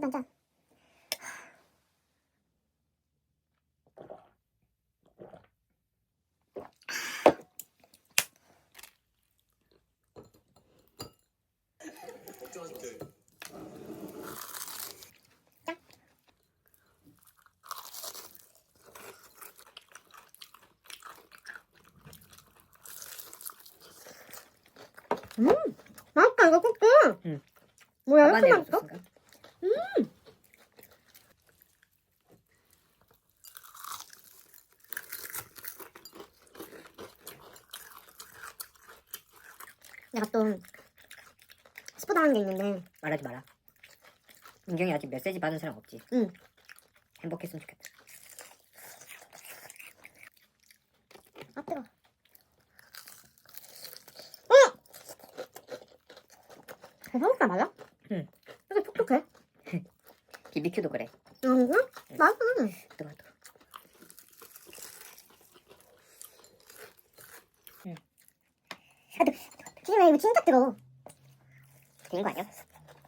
일단 짠. 음, 맛있다 이거 쿠키. 응. 뭐야 이렇게 맛있어? 소스인가? 내가 또 스포 당한 게 있는데 말하지 마라. 민경이 아직 메시지 받은 사람 없지. 응. 행복했으면 좋겠다. 아 뜨거. 응. 대박이다 맞아? 응. 이렇게 촉촉해? BBQ도 그래. 응. 맛있어. 뜨거 뜨거. 지금 이거 진짜 뜨거워. 된거 아니야?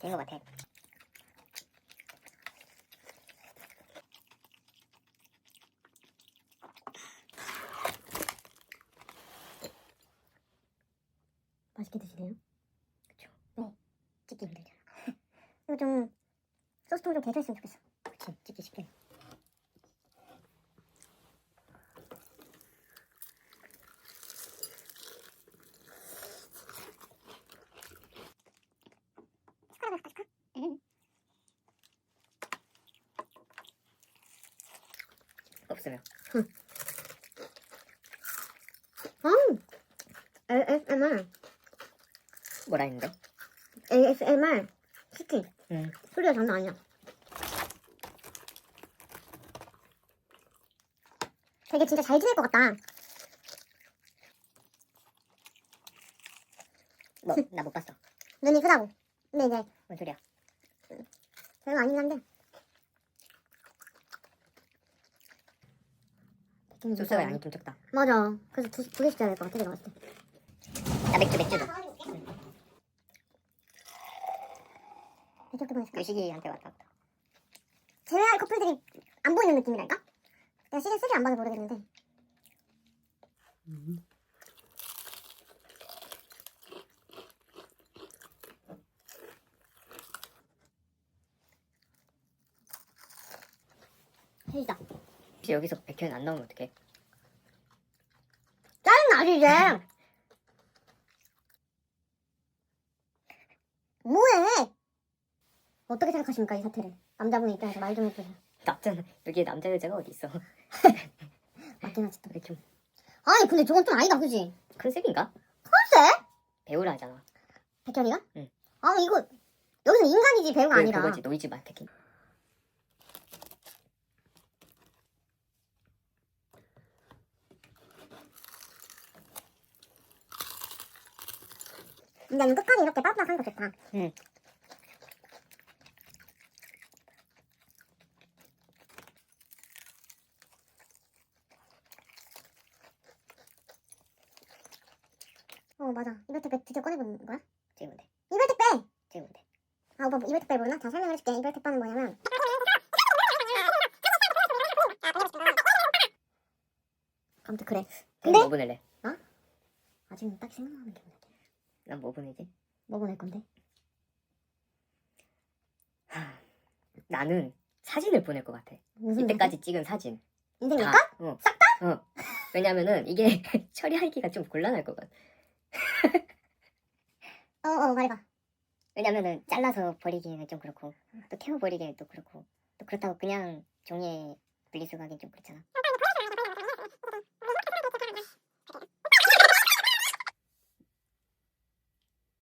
된거 같아. 맛있게 드시네요. 그쵸. 네. 찍기 힘들죠. 이거 좀 소스 통좀 개조했으면 좋겠어. 그치 찍기 쉽게. 없으면 음. ASMR. 뭐라 했는데? ASMR 치킨. 응. 소리가 장난 아니야. 되게 진짜 잘 지낼 것 같다. 뭐 나 못 봤어. 눈이 크다고. 근데 이제 뭔 소리야? 별거 아니긴 한데. 소스가 양이 좀 적다. 맞아. 그래서 두, 두 개씩 줘야 될 것 같아, 내가 봤을 때. 나 맥주 맥주도. 이렇게 보냈을까? 유식이한테 왔다 갔다. 제외할 커플들이 안 보이는 느낌이랄까? 내가 시즌 3를 안 봐서 모르겠는데. 헬이다. 혹시 여기서 백현 안 나오면 어떡해? 짜증나지, 이제! 뭐해! 어떻게 생각하십니까, 이 사태를? 남자분의 입장에서 말 좀 해주세요. 남자 여기에 남자 여자가 어디 있어? 맞긴 하지, 또. 왜좀 아니, 근데 저건 좀 아니다, 그지? 컨셉인가? 컨셉? 배우라 하잖아. 백현이가? 응. 아, 이거, 여기서 인간이지, 배우가 그, 아니라. 그거지 노이즈 마케팅. 근데 끝까지 이렇게 빠삭한 거 좋다. 응. 어, 맞아. 이별택배 드디어 꺼내보는 거야? 찍으면 돼. 이별택배! 찍으면 돼. 아, 오빠 이별택배 모르나? 다 설명을 해줄게. 이별택배는 뭐냐면. 아무튼 그래. 근데? 뭐 보낼래? 아직은 딱 생각나는 게 없네. 난뭐 보내지? 뭐 보낼 건데? 하, 나는 사진을 보낼 것 같아. 무슨 이때까지 찍은 사진. 인생 다. 내가? 어. 싹 다? 어. 왜냐면은 이게 처리하기가 좀 곤란할 것 같아. 어, 어, 말해봐. 왜냐면은 잘라서 버리기에는 좀 그렇고 또 태워 버리기에는 또 그렇고 또 그렇다고 그냥 종이에 분리수거하기는 좀 그렇잖아.